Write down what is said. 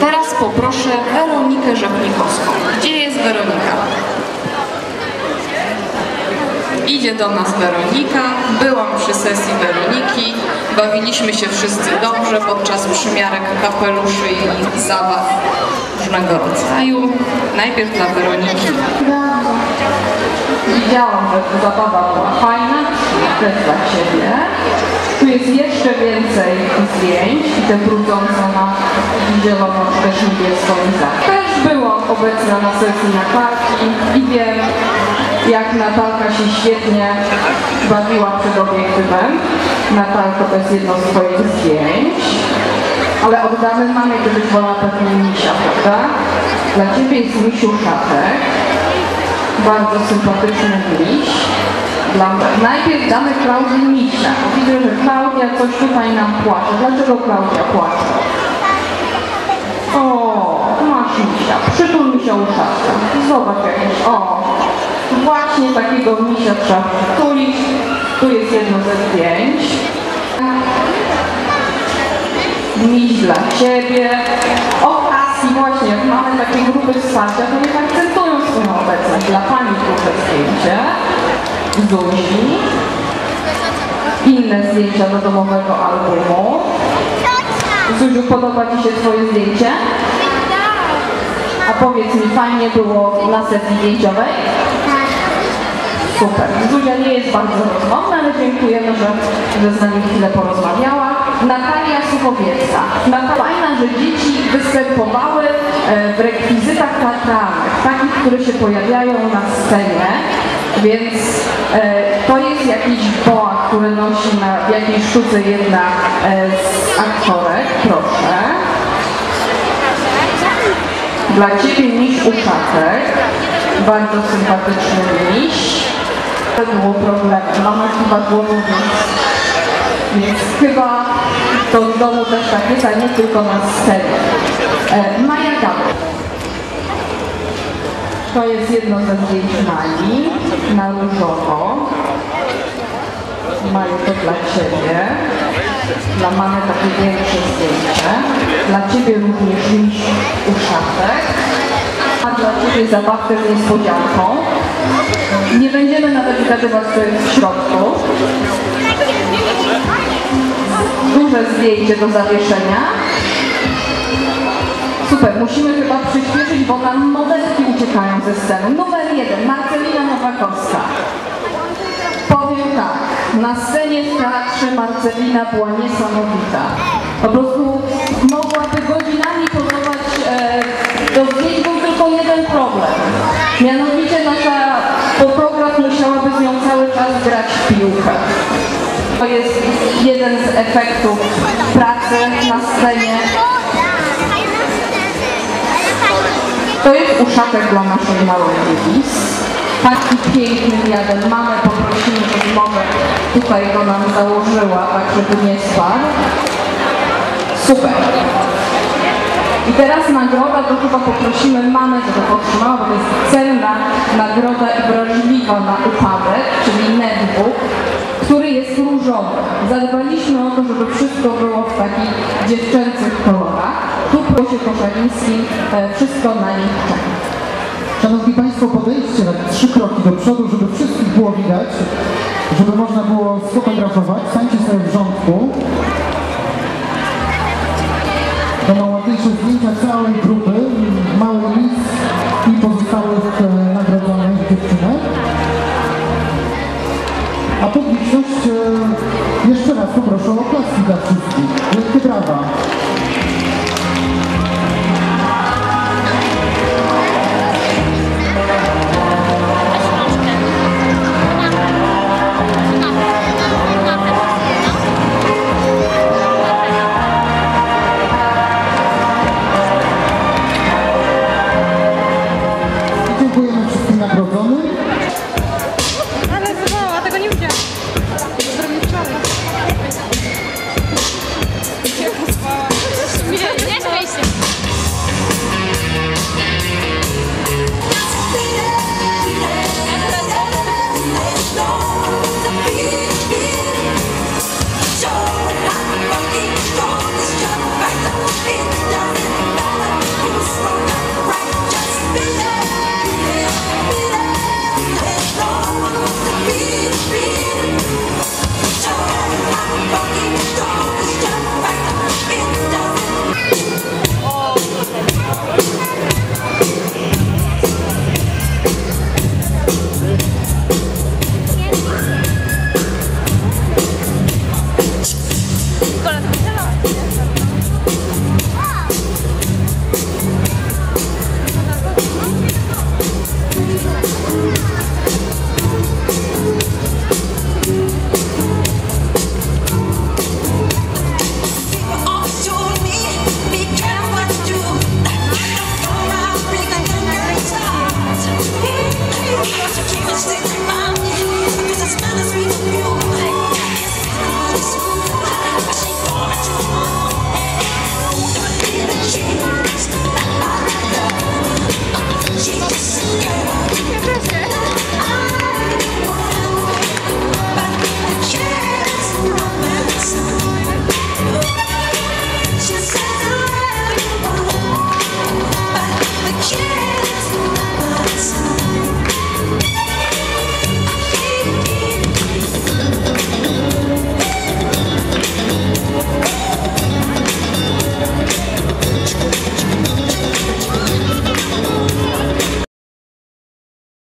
Teraz poproszę Weronikę Żabnikowską. Gdzie jest Weronika? Idzie do nas Weronika. Byłam przy sesji Weroniki. Bawiliśmy się wszyscy dobrze podczas przymiarek kapeluszy i zabaw różnego rodzaju. Najpierw dla Weroniki. Widziałam, że zabawa była fajna, też dla. Tu jest jeszcze więcej zdjęć i te brudzące na zielono czy też niebieską. Też byłam obecna na sesji Natalki i wiem, jak Natalka się świetnie bawiła przed obiektywem. Natalka to jest jedno z Twoich zdjęć. Ale oddamy mamie, gdybyś wolała pewnie misia, prawda? Dla Ciebie jest misiu szatek bardzo sympatyczny miś. Najpierw damy Klaudii misia. Widzę, że Klaudia coś tutaj nam płacze. Dlaczego Klaudia płacze? O, masz misia. Przytul misia uszatka. Zobacz jakiś, o. Właśnie takiego misia trzeba przytulić. Tu jest jedno ze zdjęć. Miś dla Ciebie. Okazji właśnie, jak mamy takie grupy wsparcia, to niech akcentują swoją obecność. Dla Pani proszę zdjęcie. Zuzi. Inne zdjęcia do domowego albumu. Zuziu, podoba Ci się Twoje zdjęcie? A powiedz mi, fajnie było na sesji zdjęciowej? Super. Zuzia nie jest bardzo rozmowna, ale dziękujemy, że, że z nami chwilę porozmawiała. Natalia Suchowiecka. Fajna, że dzieci występowały e, w rekwizytach teatralnych, takich, które się pojawiają na scenie, więc e, to jest jakiś boa, który nosi na, w jakiejś sztuce jedna e, z aktorek. Proszę. Dla Ciebie miś uszatek. Bardzo sympatyczny miś. To było problem. Mama chyba głową, więc, więc chyba to w domu też tak jest, a nie tylko na scenie. E, Maja Gabor. To jest jedno ze zdjęć Mali na różowo. Maju, to dla Ciebie. Dla mamy takie większe zdjęcie. Dla Ciebie również miś uszatek. A dla Ciebie zabawkę z niespodzianką. Nie będziemy nawet jest w środku. Duże zdjęcie do zawieszenia. Super, musimy chyba przyspieszyć, bo nam uciekają ze sceny. Numer jeden, Marcelina Nowakowska. Powiem tak, na scenie w teatrze Marcelina była niesamowita. Po prostu mogłaby godzinami podawać e, do zdjęć, był tylko jeden problem. Mianowicie nasza fotograf musiałaby z nią cały czas grać w piłkę. To jest jeden z efektów pracy na scenie. To jest uszatek dla naszej małej Lilis. Taki piękny diadem. Mamę poprosimy o zmowę. Tutaj go nam założyła, tak żeby nie spadł. Super. I teraz nagroda, to chyba poprosimy mamę, żeby otrzymała, bo to jest cenna nagroda i wrażliwa na upadek, czyli netbook, który jest różowy. Zadbaliśmy o to, żeby wszystko było w takich dziewczęcych kolorach. Proszę Koszaliński, e, wszystko na nich czeka. Szanowni Państwo, podejdźcie na trzy kroki do przodu, żeby wszystkich było widać, żeby można było sfotografować. Stańcie sobie w rządku. Będą ładniejsze zdjęcia całej grupy, mały list i pozostałych e, nagrodzonych dziewczynek. A publiczność e, jeszcze raz poproszę o oklaski dla wszystkich. Wielkie brawa.